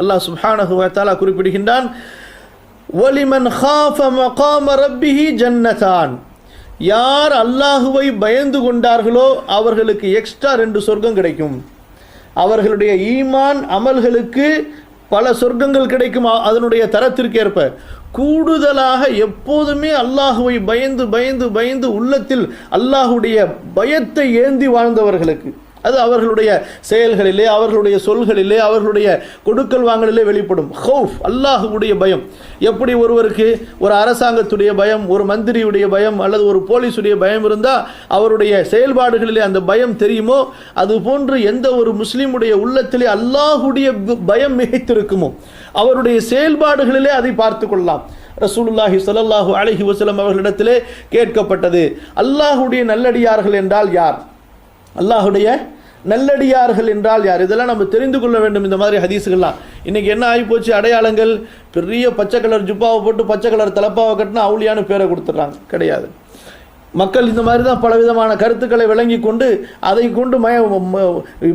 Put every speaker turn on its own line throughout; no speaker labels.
அல்லாஹ் சுஹானஹுவத்தாலா குறிப்பிடுகின்றான் ஹாஃப மகாம ரப்பிஹி ஜன்னதான். யார் அல்லாஹுவை பயந்து கொண்டார்களோ அவர்களுக்கு எக்ஸ்ட்ரா ரெண்டு சொர்க்கம் கிடைக்கும். அவர்களுடைய ஈமான் அமல்களுக்கு பல சொர்க்கங்கள் கிடைக்கும். அதனுடைய தரத்திற்கு ஏற்ப கூடுதலாக எப்போதுமே அல்லாஹுவை பயந்து பயந்து பயந்து உள்ளத்தில் அல்லாஹுடைய பயத்தை ஏந்தி வாழ்ந்தவர்களுக்கு அது அவர்களுடைய செயல்களிலே அவர்களுடைய சொல்களிலே அவர்களுடைய கொடுக்கல் வாங்கலிலே வெளிப்படும். ஹவுஃப் அல்லாஹுடைய பயம். எப்படி ஒருவருக்கு ஒரு அரசாங்கத்துடைய பயம் ஒரு மந்திரியுடைய பயம் அல்லது ஒரு போலீஸுடைய பயம் இருந்தால் அவருடைய செயல்பாடுகளிலே அந்த பயம் தெரியுமோ? அது போன்று எந்த ஒரு முஸ்லீமுடைய உள்ளத்திலே அல்லாஹுடைய பயம் மிகைத்திருக்குமோ? அவருடைய செயல்பாடுகளிலே அதை பார்த்து கொள்ளலாம். ரசூலுல்லாஹி ஸல்லல்லாஹு அலஹி வசலம் அவர்களிடத்திலே கேட்கப்பட்டது அல்லாஹுடைய நல்லடியார்கள் என்றால் யார்? அல்லாஹுடைய நல்லடியார்கள் என்றால் யார்? இதெல்லாம் நம்ம தெரிந்து கொள்ள வேண்டும் இந்த மாதிரி ஹதீஸுகள்லாம். இன்னைக்கு என்ன ஆகிப்போச்சு? அடையாளங்கள் பெரிய பச்சை கலர் ஜுப்பாவை போட்டு பச்சை கலர் தலப்பாவை கட்டினா அவுளியான்னு பேரை கொடுத்துட்றாங்க. கிடையாது. மக்கள் இந்த மாதிரி தான் பலவிதமான கருத்துக்களை விளங்கி கொண்டு அதை கொண்டு மய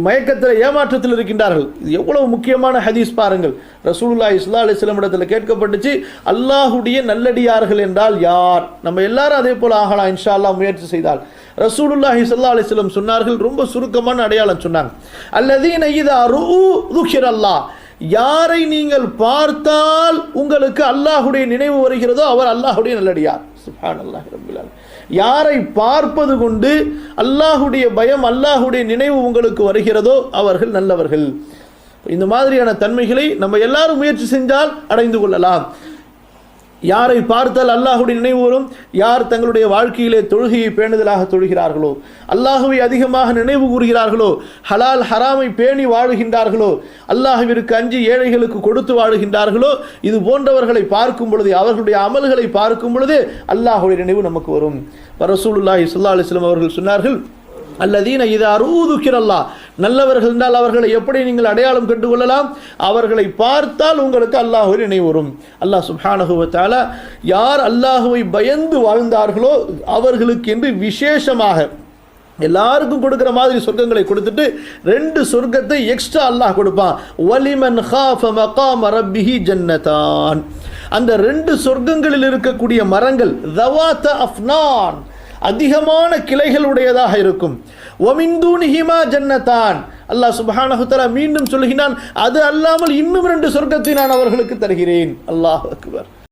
மயக்கத்தில் ஏமாற்றத்தில் இருக்கின்றார்கள். இது எவ்வளவு முக்கியமான ஹதீஸ் பாருங்கள். ரசூல்லா இஸ்லா அலைஹி வஸல்லம் இடத்துல கேட்கப்பட்டுச்சு அல்லாஹுடைய நல்லடியார்கள் என்றால் யார்? நம்ம எல்லாரும் அதே போல் ஆகலாம் இன்ஷா அல்லா முயற்சி செய்தால். ரசூலுல்லாஹி சல்லா அலைஹி சொன்னார்கள் ரொம்ப சுருக்கமான அடையாளம் சொன்னாங்க. அல்லதீன இதா ரூ யாரை நீங்கள் பார்த்தால் உங்களுக்கு அல்லாஹுடைய நினைவு வருகிறதோ அவர் அல்லாஹுடைய நல்லடியார். சுஹான் அல்லாஹ் ஆலமீன். யாரை பார்ப்பது கொண்டு அல்லாஹுடைய பயம் அல்லாஹுடைய நினைவு உங்களுக்கு வருகிறதோ அவர்கள் நல்லவர்கள். இந்த மாதிரியான தன்மைகளை நம்ம எல்லாரும் முயற்சி செஞ்சால் அடைந்து கொள்ளலாம். யாரை பார்த்தால் அல்லாஹுடைய நினைவு வரும்? யார் தங்களுடைய வாழ்க்கையிலே தொழுகையை பேணுதலாக தொழுகிறார்களோ? அல்லாஹுவை அதிகமாக நினைவு கூறுகிறார்களோ? ஹலால் ஹராமை பேணி வாழுகின்றார்களோ? அல்லாஹுவிற்கு அஞ்சு ஏழைகளுக்கு கொடுத்து வாழுகின்றார்களோ? இது போன்றவர்களை பார்க்கும் பொழுது அவர்களுடைய அமல்களை பார்க்கும் பொழுது அல்லாஹுடைய நினைவு நமக்கு வரும். ரசூலுல்லாஹி சுல்லா அலைஹி அவர்கள் சொன்னார்கள் அல்லதீன இது அரூதுக்கிறல்லா நல்லவர்கள் என்றால் அவர்களை எப்படி நீங்கள் அடையாளம் கண்டுகொள்ளலாம்? அவர்களை பார்த்தால் உங்களுக்கு அல்லாஹுவை நினைவு வரும் அல்லாஹ் சுப்ஹானஹு யார் அல்லாஹுவை பயந்து வாழ்ந்தார்களோ அவர்களுக்கு என்று விசேஷமாக எல்லாருக்கும் கொடுக்குற மாதிரி சொர்க்கங்களை கொடுத்துட்டு ரெண்டு சொர்க்கத்தை எக்ஸ்ட்ரா அல்லாஹ் கொடுப்பான். வலிமன் ஹாஃப மகாம ரப்பிஹி ஜன்னதான் அந்த ரெண்டு சொர்க்கங்களில் இருக்கக்கூடிய மரங்கள் தவாத்த அஃப்னான். அதிகமான கிளைகளுடையதாக இருக்கும். ஒமிந்தூனிஹிமா ஜன்னதான் அல்லாஹ் சுப்ஹானஹு மீண்டும் சொல்கிறான் அது அல்லாமல் இன்னும் ரெண்டு சொர்க்கத்தை நான் அவர்களுக்கு தருகிறேன். அல்லாஹ் அக்பர்.